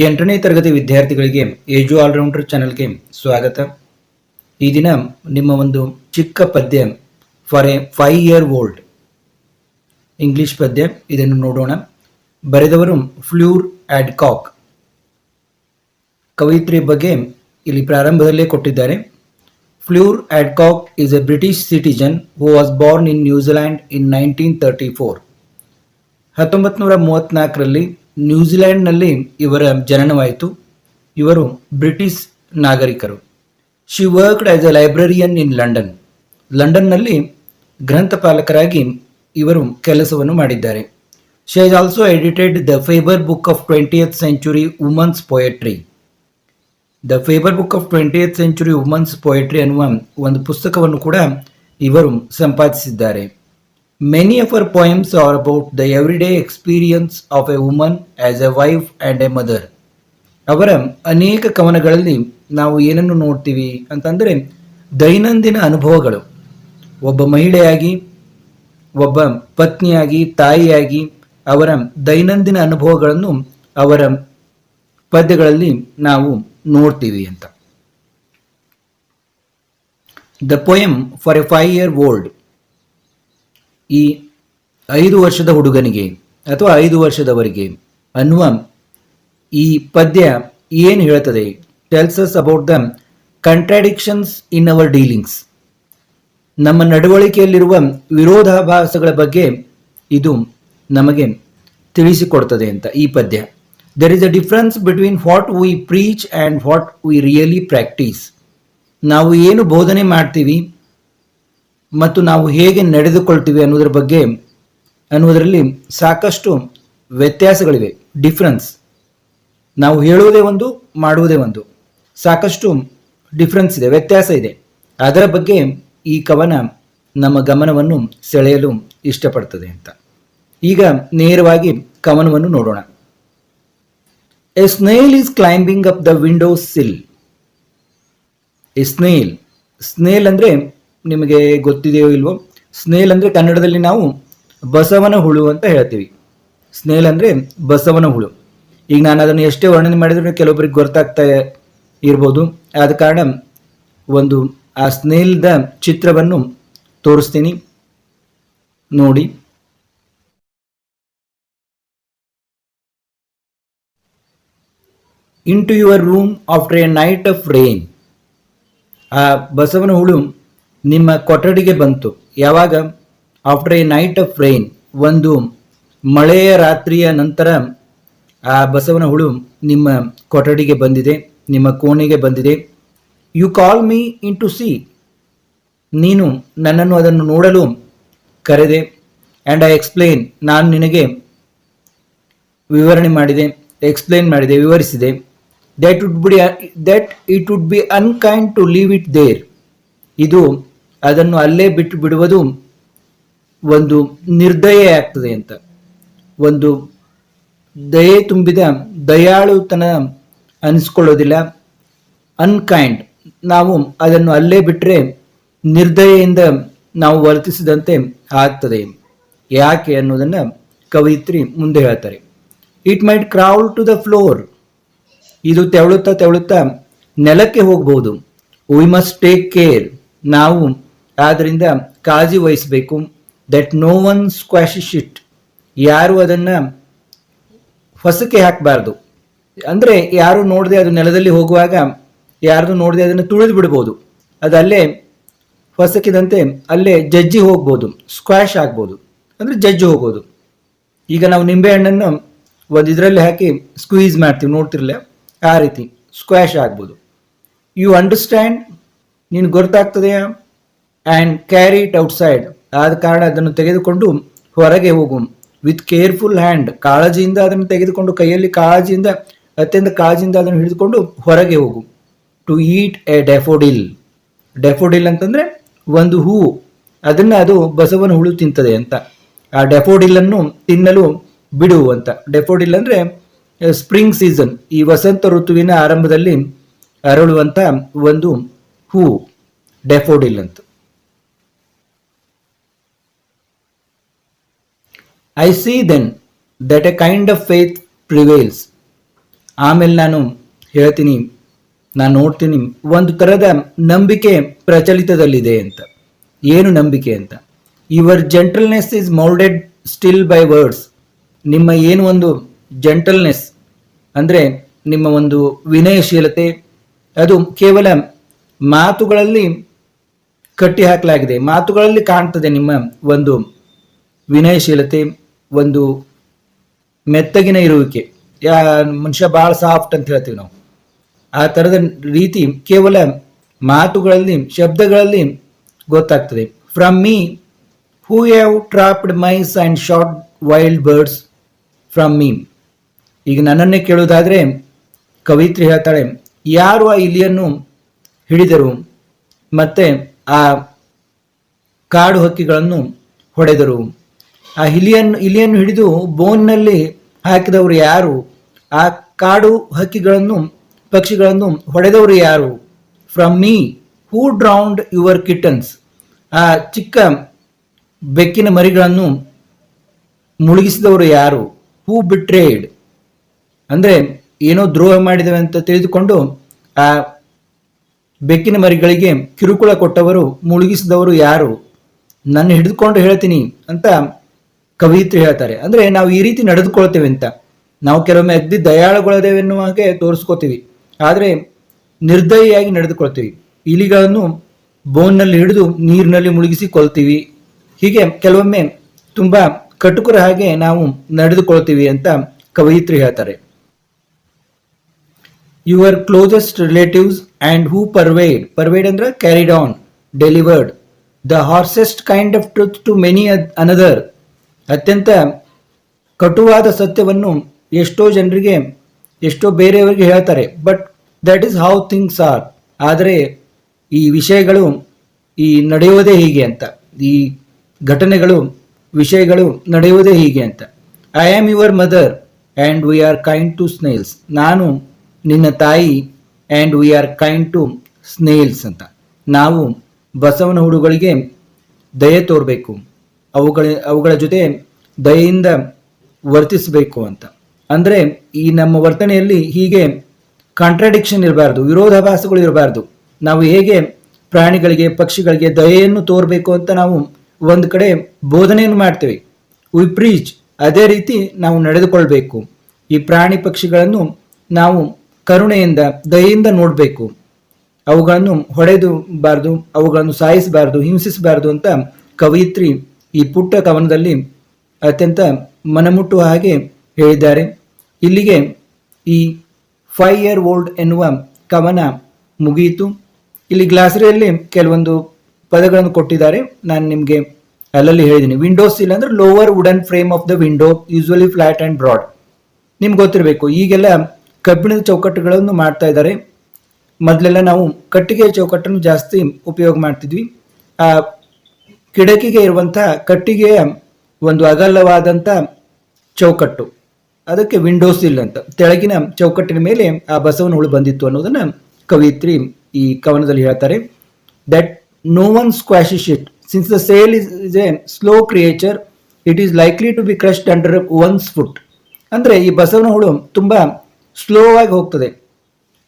ಎಂಟನೇ ತರಗತಿ ವಿದ್ಯಾರ್ಥಿಗಳಿಗೆ ಏಜು ಆಲ್ರೌಂಡರ್ ಚಾನಲ್ಗೆ ಸ್ವಾಗತ. ಈ ದಿನ ನಿಮ್ಮ ಒಂದು ಚಿಕ್ಕ ಪದ್ಯ, for a five year old English ಪದ್ಯ, ಇದನ್ನು ನೋಡೋಣ. ಬರೆದವರು ಫ್ಲೂರ್ ಆಡ್ಕಾಕ್ ಕವಯಿತ್ರಿ ಬಗ್ಗೆ ಇಲ್ಲಿ ಪ್ರಾರಂಭದಲ್ಲೇ ಕೊಟ್ಟಿದ್ದಾರೆ. Fleur Adcock is a British citizen who was born in New Zealand in nineteen thirty four. ಹತ್ತೊಂಬತ್ತು ನೂರ ಮೂವತ್ತ್ನಾಲ್ಕರಲ್ಲಿ ನ್ಯೂಜಿಲೆಂಡ್ನಲ್ಲಿ ಇವರ ಜನನವಾಯಿತು. ಇವರು ಬ್ರಿಟಿಷ್ ನಾಗರಿಕರು. She worked as a librarian in London. ಲಂಡನ್ನಲ್ಲಿ ಗ್ರಂಥಪಾಲಕರಾಗಿ ಇವರು ಕೆಲಸವನ್ನು ಮಾಡಿದ್ದಾರೆ. She has also edited the Faber book of twentieth century women's poetry. The Faber book of twentieth century women's poetry ಅನ್ನುವ ಒಂದು ಪುಸ್ತಕವನ್ನು ಕೂಡ ಇವರು ಸಂಪಾದಿಸಿದ್ದಾರೆ. Many of her poems are about the everyday experience of a woman as a wife and a mother ಅವರ ಅನೇಕ ಕವನಗಳಲ್ಲಿ ನಾವು ಏನನ್ನು ನೋಡ್ತೀವಿ ಅಂತಂದರೆ ದೈನಂದಿನ ಅನುಭವಗಳು. ಒಬ್ಬ ಮಹಿಳೆಯಾಗಿ, ಒಬ್ಬ ಪತ್ನಿಯಾಗಿ, ತಾಯಿಯಾಗಿ ಅವರ ದೈನಂದಿನ ಅನುಭವಗಳನ್ನು ಅವರ ಪದ್ಯಗಳಲ್ಲಿ ನಾವು ನೋಡ್ತೀವಿ ಅಂತ. The poem for a five year old ಈ ಐದು ವರ್ಷದ ಹುಡುಗನಿಗೆ ಅಥವಾ ಐದು ವರ್ಷದವರಿಗೆ ಅನ್ನುವ ಈ ಪದ್ಯ ಏನು ಹೇಳ್ತದೆ? Tells us about the contradictions in our dealings ನಮ್ಮ ನಡವಳಿಕೆಯಲ್ಲಿರುವ ವಿರೋಧಾಭಾಸಗಳ ಬಗ್ಗೆ ಇದು ನಮಗೆ ತಿಳಿಸಿಕೊಡ್ತದೆ ಅಂತ ಈ ಪದ್ಯ. There is a difference between what we preach and what we really practise ನಾವು ಏನು ಬೋಧನೆ ಮಾಡ್ತೀವಿ? ಮತ್ತು ನಾವು ಹೇಗೆ ನಡೆದುಕೊಳ್ತೀವಿ ಅನ್ನೋದ್ರ ಬಗ್ಗೆ ಅನ್ನೋದರಲ್ಲಿ ಸಾಕಷ್ಟು ವ್ಯತ್ಯಾಸಗಳಿವೆ ಡಿಫ್ರೆನ್ಸ್ ನಾವು ಹೇಳುವುದೇ ಒಂದು, ಮಾಡುವುದೇ ಒಂದು. ಸಾಕಷ್ಟು ಡಿಫ್ರೆನ್ಸ್ ಇದೆ, ವ್ಯತ್ಯಾಸ ಇದೆ. ಅದರ ಬಗ್ಗೆ ಈ ಕವನ ನಮ್ಮ ಗಮನವನ್ನು ಸೆಳೆಯಲು ಇಷ್ಟಪಡ್ತದೆ ಅಂತ. ಈಗ ನೇರವಾಗಿ ಕವನವನ್ನು ನೋಡೋಣ. A snail is climbing up the window sill a snail snail ಅಂದರೆ ನಿಮಗೆ ಗೊತ್ತಿದೆಯೋ ಇಲ್ವೋ, ಸ್ನೇಲ್ ಅಂದರೆ ಕನ್ನಡದಲ್ಲಿ ನಾವು ಬಸವನ ಹುಳು ಅಂತ ಹೇಳ್ತೀವಿ. ಸ್ನೇಲ್ ಅಂದರೆ ಬಸವನ ಹುಳು ಈಗ ನಾನು ಅದನ್ನು ಎಷ್ಟೇ ವರ್ಣನೆ ಮಾಡಿದ್ರು ಕೆಲವೊಬ್ಬರಿಗೆ ಗೊತ್ತಾಗ್ತಾ ಇರ್ಬೋದು. ಆದ ಕಾರಣ ಒಂದು ಆ ಸ್ನೇಲ್ದ ಚಿತ್ರವನ್ನು ತೋರಿಸ್ತೀನಿ. ನೋಡಿ. Into your room after a night of rain ಆ ಬಸವನ ಹುಳು ನಿಮ್ಮ ಕೊಠಡಿಗೆ ಬಂತು. ಯಾವಾಗ? After a night of rain ಒಂದು ಮಳೆಯ ರಾತ್ರಿಯ ನಂತರ ಆ ಬಸವನ ಹುಳು ನಿಮ್ಮ ಕೊಠಡಿಗೆ ಬಂದಿದೆ, ನಿಮ್ಮ ಕೋಣೆಗೆ ಬಂದಿದೆ. You call me in to see ನೀನು ನನ್ನನ್ನು ಅದನ್ನು ನೋಡಲು ಕರೆದೆ. ಆ್ಯಂಡ್ ಐ ಎಕ್ಸ್ಪ್ಲೇನ್ ನಾನು ನಿನಗೆ ವಿವರಣೆ ಮಾಡಿದೆ ಎಕ್ಸ್ಪ್ಲೇನ್ ಮಾಡಿದೆ, ವಿವರಿಸಿದೆ. That would be that it would be unkind to leave it there ಇದು ಅದನ್ನು ಅಲ್ಲೇ ಬಿಟ್ಟು ಬಿಡುವುದು ಒಂದು ನಿರ್ದಯೆ ಆಗ್ತದೆ ಅಂತ. ಒಂದು ದಯೆ ತುಂಬಿದ ದಯಾಳುತನ ಅನಿಸ್ಕೊಳ್ಳೋದಿಲ್ಲ. ಅನ್ಕೈಂಡ್ ನಾವು ಅದನ್ನು ಅಲ್ಲೇ ಬಿಟ್ಟರೆ ನಿರ್ದಯೆಯಿಂದ ನಾವು ವರ್ತಿಸಿದಂತೆ ಆಗ್ತದೆ. ಯಾಕೆ ಅನ್ನೋದನ್ನು ಕವಯಿತ್ರಿ ಮುಂದೆ ಹೇಳ್ತಾರೆ. It might crawl to the floor ಇದು ತೆವಳುತ್ತಾ ತೆವಳುತ್ತಾ ನೆಲಕ್ಕೆ ಹೋಗಬಹುದು ವಿ ಮಸ್ಟ್ ಟೇಕ್ ಕೇರ್ ನಾವು ಆದ್ದರಿಂದ ಕಾಳಜಿ ವಹಿಸಬೇಕು. That no one squashes it ಯಾರು ಅದನ್ನು ಹೊಸಕ್ಕೆ ಹಾಕಬಾರ್ದು. ಅಂದರೆ ಯಾರು ನೋಡದೆ ಅದು ನೆಲದಲ್ಲಿ ಹೋಗುವಾಗ ಯಾರ್ದು ನೋಡದೆ ಅದನ್ನು ತುಳಿದು ಬಿಡ್ಬೋದು. ಅದು ಅಲ್ಲೇ ಹೊಸಕಿದಂತೆ ಅಲ್ಲೇ ಜಜ್ಜಿ ಹೋಗ್ಬೋದು. ಸ್ಕ್ವಾಶ್ ಆಗ್ಬೋದು. ಅಂದರೆ ಜಜ್ಜಿ ಹೋಗೋದು ಈಗ ನಾವು ನಿಂಬೆಹಣ್ಣನ್ನು ಒಂದು ಇದರಲ್ಲಿ ಹಾಕಿ ಸ್ಕ್ವೀಸ್ ಮಾಡ್ತೀವಿ. ನೋಡ್ತಿರ್ಲಿಲ್ಲ ಆ ರೀತಿ. ಸ್ಕ್ವಾಶ್ ಆಗ್ಬೋದು. ಯು ಅಂಡರ್ಸ್ಟ್ಯಾಂಡ್ ನೀನು ಗೊತ್ತಾಗ್ತದೆಯಾ? ಆ್ಯಂಡ್ ಕ್ಯಾರಿ ಇಟ್ ಔಟ್ಸೈಡ್ ಆದ ಕಾರಣ ಅದನ್ನು ತೆಗೆದುಕೊಂಡು ಹೊರಗೆ ಹೋಗು. ವಿತ್ ಕೇರ್ಫುಲ್ ಹ್ಯಾಂಡ್ ಕಾಳಜಿಯಿಂದ ಅದನ್ನು ತೆಗೆದುಕೊಂಡು, ಕೈಯಲ್ಲಿ ಕಾಳಜಿಯಿಂದ, ಅತ್ಯಂತ ಕಾಳಜಿಯಿಂದ ಅದನ್ನು ಹಿಡಿದುಕೊಂಡು ಹೊರಗೆ ಹೋಗು. To eat a daffodil daffodil ಅಂತಂದರೆ ಒಂದು ಹೂ. ಅದನ್ನು ಅದು ಬಸವನ ಹುಳು ತಿಂತದೆ ಅಂತ. ಆ ಡೆಫೋಡಿಲನ್ನು ತಿನ್ನಲು ಬಿಡು ಅಂತ. ಡೆಫೋಡಿಲ್ ಅಂದರೆ ಸ್ಪ್ರಿಂಗ್ ಸೀಸನ್ ಈ ವಸಂತ ಋತುವಿನ ಆರಂಭದಲ್ಲಿ ಅರಳುವಂಥ ಒಂದು ಹೂ. ಡೆಫೋಡಿಲ್ ಅಂತ. I see then that a kind of faith prevails ಆಮೇಲೆ ನಾನು ಹೇಳ್ತೀನಿ, ನಾನು ನೋಡ್ತೀನಿ, ಒಂದು ಥರದ ನಂಬಿಕೆ ಪ್ರಚಲಿತದಲ್ಲಿದೆ ಅಂತ. ಏನು ನಂಬಿಕೆ ಅಂತ? Your gentleness is moulded still by words ನಿಮ್ಮ ಏನು ಒಂದು ಜೆಂಟಲ್ನೆಸ್ ಅಂದರೆ ನಿಮ್ಮ ಒಂದು ವಿನಯಶೀಲತೆ, ಅದು ಕೇವಲ ಮಾತುಗಳಲ್ಲಿ ಕಟ್ಟಿ ಹಾಕಲಾಗಿದೆ ಮಾತುಗಳಲ್ಲಿ ಕಾಣ್ತದೆ ನಿಮ್ಮ ಒಂದು ವಿನಯಶೀಲತೆ ಒಂದು ಮೆತ್ತಗಿನ ಇರುವಿಕೆ. ಯಾ, ಮನುಷ್ಯ ಭಾಳ ಸಾಫ್ಟ್ ಅಂತ ಹೇಳ್ತೀವಿ ನಾವು. ಆ ಥರದ ರೀತಿ ಕೇವಲ ಮಾತುಗಳಲ್ಲಿ, ಶಬ್ದಗಳಲ್ಲಿ ಗೊತ್ತಾಗ್ತದೆ. From me who have trapped mice and shot wild birds from me ಈಗ ನನ್ನನ್ನೇ ಕೇಳೋದಾದರೆ ಕವಿತ್ರಿ ಹೇಳ್ತಾಳೆ, ಯಾರು ಆ ಇಲಿಯನ್ನು ಹಿಡಿದರು ಮತ್ತೆ ಆ ಕಾಡು ಹಕ್ಕಿಗಳನ್ನು ಹೊಡೆದರು? ಆ ಇಲಿಯನ್ನು ಇಲಿಯನ್ನು ಹಿಡಿದು ಬೋನ್ನಲ್ಲಿ ಹಾಕಿದವರು ಯಾರು? ಆ ಕಾಡು ಹಕ್ಕಿಗಳನ್ನು, ಪಕ್ಷಿಗಳನ್ನು ಹೊಡೆದವರು ಯಾರು? From me who drowned your kittens ಆ ಚಿಕ್ಕ ಬೆಕ್ಕಿನ ಮರಿಗಳನ್ನು ಮುಳುಗಿಸಿದವರು ಯಾರು? ಹೂ ಬಿಟ್ರೇಡ್ ಅಂದರೆ ಏನೋ ದ್ರೋಹ ಮಾಡಿದವೆ ಅಂತ ತಿಳಿದುಕೊಂಡು ಆ ಬೆಕ್ಕಿನ ಮರಿಗಳಿಗೆ ಕಿರುಕುಳ ಕೊಟ್ಟವರು, ಮುಳುಗಿಸಿದವರು ಯಾರು? ನನ್ನ ಹಿಡಿದುಕೊಂಡು ಹೇಳ್ತೀನಿ ಅಂತ ಕವಿತ್ರಿ ಹೇಳ್ತಾರೆ. ಅಂದ್ರೆ ನಾವು ಈ ರೀತಿ ನಡೆದುಕೊಳ್ತೇವೆ ಅಂತ. ನಾವು ಕೆಲವೊಮ್ಮೆ ಅಗ್ದಿ ದಯಾಳುಗಳದೇವೆ ಎನ್ನುವ ಹಾಗೆ ತೋರಿಸ್ಕೋತೀವಿ. ಆದರೆ ನಿರ್ದಯಿಯಾಗಿ ನಡೆದುಕೊಳ್ತೀವಿ. ಇಲಿಗಳನ್ನು ಬೋನ್ನಲ್ಲಿ ಹಿಡಿದು ನೀರಿನಲ್ಲಿ ಮುಳುಗಿಸಿ ಕೊಲ್ತೀವಿ. ಹೀಗೆ ಕೆಲವೊಮ್ಮೆ ತುಂಬಾ ಕಟುಕರ ಹಾಗೆ ನಾವು ನಡೆದುಕೊಳ್ತೀವಿ ಅಂತ ಕವಯಿತ್ರಿ ಹೇಳ್ತಾರೆ. Your closest relatives and who purveyed purveyed ಅಂದ್ರೆ carried on delivered the harshest kind of truth to many another ಅತ್ಯಂತ ಕಟುವಾದ ಸತ್ಯವನ್ನು ಎಷ್ಟೋ ಜನರಿಗೆ, ಎಷ್ಟೋ ಬೇರೆಯವರಿಗೆ ಹೇಳ್ತಾರೆ. But that is how things are ಆದರೆ ಈ ವಿಷಯಗಳು ಈ ನಡೆಯುವುದೇ ಹೀಗೆ ಅಂತ. ಈ ಘಟನೆಗಳು, ವಿಷಯಗಳು ನಡೆಯುವುದೇ ಹೀಗೆ ಅಂತ. I am your mother and we are kind to snails ನಾನು ನಿನ್ನ ತಾಯಿ and we are kind to snails ಅಂತ. ನಾವು ಬಸವನ ಹುಡುಗಳಿಗೆ ದಯೆ ತೋರಬೇಕು. ಅವುಗಳ ಅವುಗಳ ಜೊತೆ ದಯೆಯಿಂದ ವರ್ತಿಸಬೇಕು ಅಂತ. ಅಂದರೆ ಈ ನಮ್ಮ ವರ್ತನೆಯಲ್ಲಿ ಹೀಗೆ ಕಾಂಟ್ರಾಡಿಕ್ಷನ್ ಇರಬಾರ್ದು, ವಿರೋಧಾಭಾಸಗಳು ಇರಬಾರ್ದು. ನಾವು ಹೇಗೆ ಪ್ರಾಣಿಗಳಿಗೆ, ಪಕ್ಷಿಗಳಿಗೆ ದಯೆಯನ್ನು ತೋರಬೇಕು ಅಂತ ನಾವು ಒಂದು ಕಡೆ ಬೋಧನೆಯನ್ನು ಮಾಡ್ತೇವೆ. ವಿ ಪ್ರೀಚ್ ಅದೇ ರೀತಿ ನಾವು ನಡೆದುಕೊಳ್ಬೇಕು. ಈ ಪ್ರಾಣಿ ಪಕ್ಷಿಗಳನ್ನು ನಾವು ಕರುಣೆಯಿಂದ, ದಯೆಯಿಂದ ನೋಡಬೇಕು. ಅವುಗಳನ್ನು ಹೊಡೆದು ಬಾರ್ದು, ಅವುಗಳನ್ನು ಸಾಯಿಸಬಾರ್ದು, ಹಿಂಸಿಸಬಾರ್ದು ಅಂತ ಕವಯಿತ್ರಿ ಈ ಪುಟ್ಟ ಕವನದಲ್ಲಿ ಅತ್ಯಂತ ಮನಮುಟ್ಟುವ ಹಾಗೆ ಹೇಳಿದ್ದಾರೆ. ಇಲ್ಲಿಗೆ ಈ ಫೈವ್ ಇಯರ್ ಓಲ್ಡ್ ಎನ್ನುವ ಕವನ ಮುಗಿಯಿತು. ಇಲ್ಲಿ ಗ್ಲಾಸರಿಯಲ್ಲಿ ಕೆಲವೊಂದು ಪದಗಳನ್ನು ಕೊಟ್ಟಿದ್ದಾರೆ. ನಾನು ನಿಮಗೆ ಅಲ್ಲಲ್ಲಿ ಹೇಳಿದ್ದೀನಿ. ವಿಂಡೋಸ್ ಇಲ್ಲ ಅಂದ್ರೆ lower wooden frame of the window usually flat and broad ನಿಮ್ಗೆ ಗೊತ್ತಿರಬೇಕು, ಈಗೆಲ್ಲ ಕಬ್ಬಿಣದ ಚೌಕಟ್ಟುಗಳನ್ನು ಮಾಡ್ತಾ ಇದ್ದಾರೆ. ಮೊದಲೆಲ್ಲ ನಾವು ಕಟ್ಟಿಗೆ ಚೌಕಟ್ಟನ್ನು ಜಾಸ್ತಿ ಉಪಯೋಗ ಮಾಡ್ತಿದ್ವಿ. ಆ ಕಿಡಕಿಗೆ ಇರುವಂತಹ ಕಟ್ಟಿಗೆಯ ಒಂದು ಅಗಲವಾದಂಥ ಚೌಕಟ್ಟು. ಅದಕ್ಕೆ ವಿಂಡೋಸ್ ಇಲ್ಲ ಅಂತ. ತೆಳಗಿನ ಚೌಕಟ್ಟಿನ ಮೇಲೆ ಆ ಬಸವನ ಹುಳು ಬಂದಿತ್ತು ಅನ್ನೋದನ್ನ ಕವಿತ್ರಿ ಈ ಕವನದಲ್ಲಿ ಹೇಳ್ತಾರೆ. That no one squashes it since the snail is is a slow creature it is likely to be crushed under one's foot ಅಂದರೆ ಈ ಬಸವನ ಹುಳು ತುಂಬ ಸ್ಲೋ ಆಗಿ ಹೋಗ್ತದೆ.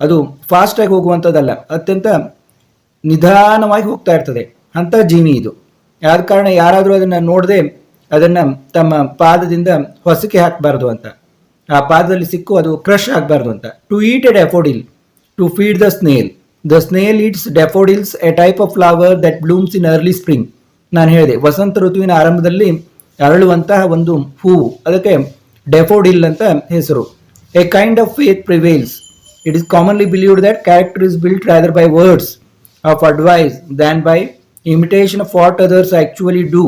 ಅದು ಫಾಸ್ಟಾಗಿ ಹೋಗುವಂಥದ್ದಲ್ಲ ಅತ್ಯಂತ ನಿಧಾನವಾಗಿ ಹೋಗ್ತಾ ಇರ್ತದೆ. ಅಂಥ ಜೀವಿ ಇದು. ಯಾದ ಕಾರಣ ಯಾರಾದರೂ ಅದನ್ನು ನೋಡದೆ ಅದನ್ನು ತಮ್ಮ ಪಾದದಿಂದ ಹೊಸಕ್ಕೆ ಹಾಕಬಾರ್ದು ಅಂತ. ಆ ಪಾದದಲ್ಲಿ ಸಿಕ್ಕು ಅದು ಕ್ರಶ್ ಆಗಬಾರ್ದು ಅಂತ. To eat a daffodil to feed the snail the snail eats daffodils a type of flower that blooms in early spring ನಾನು ಹೇಳಿದೆ, ವಸಂತ ಋತುವಿನ ಆರಂಭದಲ್ಲಿ ಅರಳುವಂತಹ ಒಂದು ಹೂವು ಅದಕ್ಕೆ ಡೆಫೋಡಿಲ್ ಅಂತ ಹೆಸರು. A kind of faith prevails it is commonly believed that character is built rather by words of advice than by imitation of what others actually do.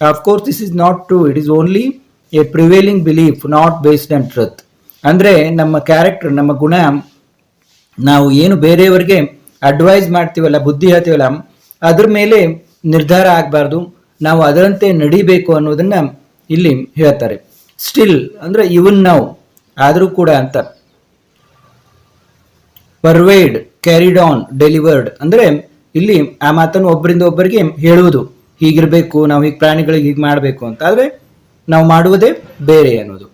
Of course, this is not true. It is only a prevailing belief, not based on truth. ಅಂದರೆ ನಮ್ಮ character ನಮ್ಮ ಗುಣ ನಾವು ಏನು ಬೇರೆಯವರಿಗೆ advice ಮಾಡ್ತೀವಲ್ಲ ಬುದ್ಧಿ ಹೇಳ್ತೀವಲ್ಲ ಅದ್ರ ಮೇಲೆ ನಿರ್ಧಾರ ಆಗಬಾರ್ದು ನಾವು ಅದರಂತೆ ನಡಿಬೇಕು ಅನ್ನೋದನ್ನು ಇಲ್ಲಿ ಹೇಳ್ತಾರೆ ಸ್ಟಿಲ್ ಅಂದರೆ ಇವನ್ ನಾವು ಆದರೂ ಕೂಡ ಅಂತ ಪರ್ವೇಡ್ ಕ್ಯಾರಿಡ್ ಆನ್ ಡೆಲಿವರ್ಡ್ ಅಂದರೆ ಇಲ್ಲಿ ಆ ಮಾತನ್ನು ಒಬ್ಬರಿಂದ ಒಬ್ಬರಿಗೆ ಹೇಳುವುದು. ಹೀಗಿರಬೇಕು, ನಾವು ಹೀಗೆ ಪ್ರಾಣಿಗಳಿಗೆ ಹೀಗೆ ಮಾಡಬೇಕು ಅಂತ. ಆದರೆ ನಾವು ಮಾಡುವುದೇ ಬೇರೆ ಅನ್ನೋದು.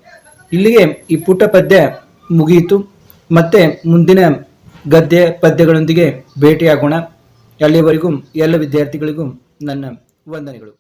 ಇಲ್ಲಿಗೆ ಈ ಪುಟ್ಟ ಪದ್ಯ ಮುಗಿಯಿತು. ಮತ್ತೆ ಮುಂದಿನ ಗದ್ಯ ಪದ್ಯಗಳೊಂದಿಗೆ ಭೇಟಿಯಾಗೋಣ. ಅಲ್ಲಿಯವರೆಗೂ ಎಲ್ಲ ವಿದ್ಯಾರ್ಥಿಗಳಿಗೂ ನನ್ನ ವಂದನೆಗಳು.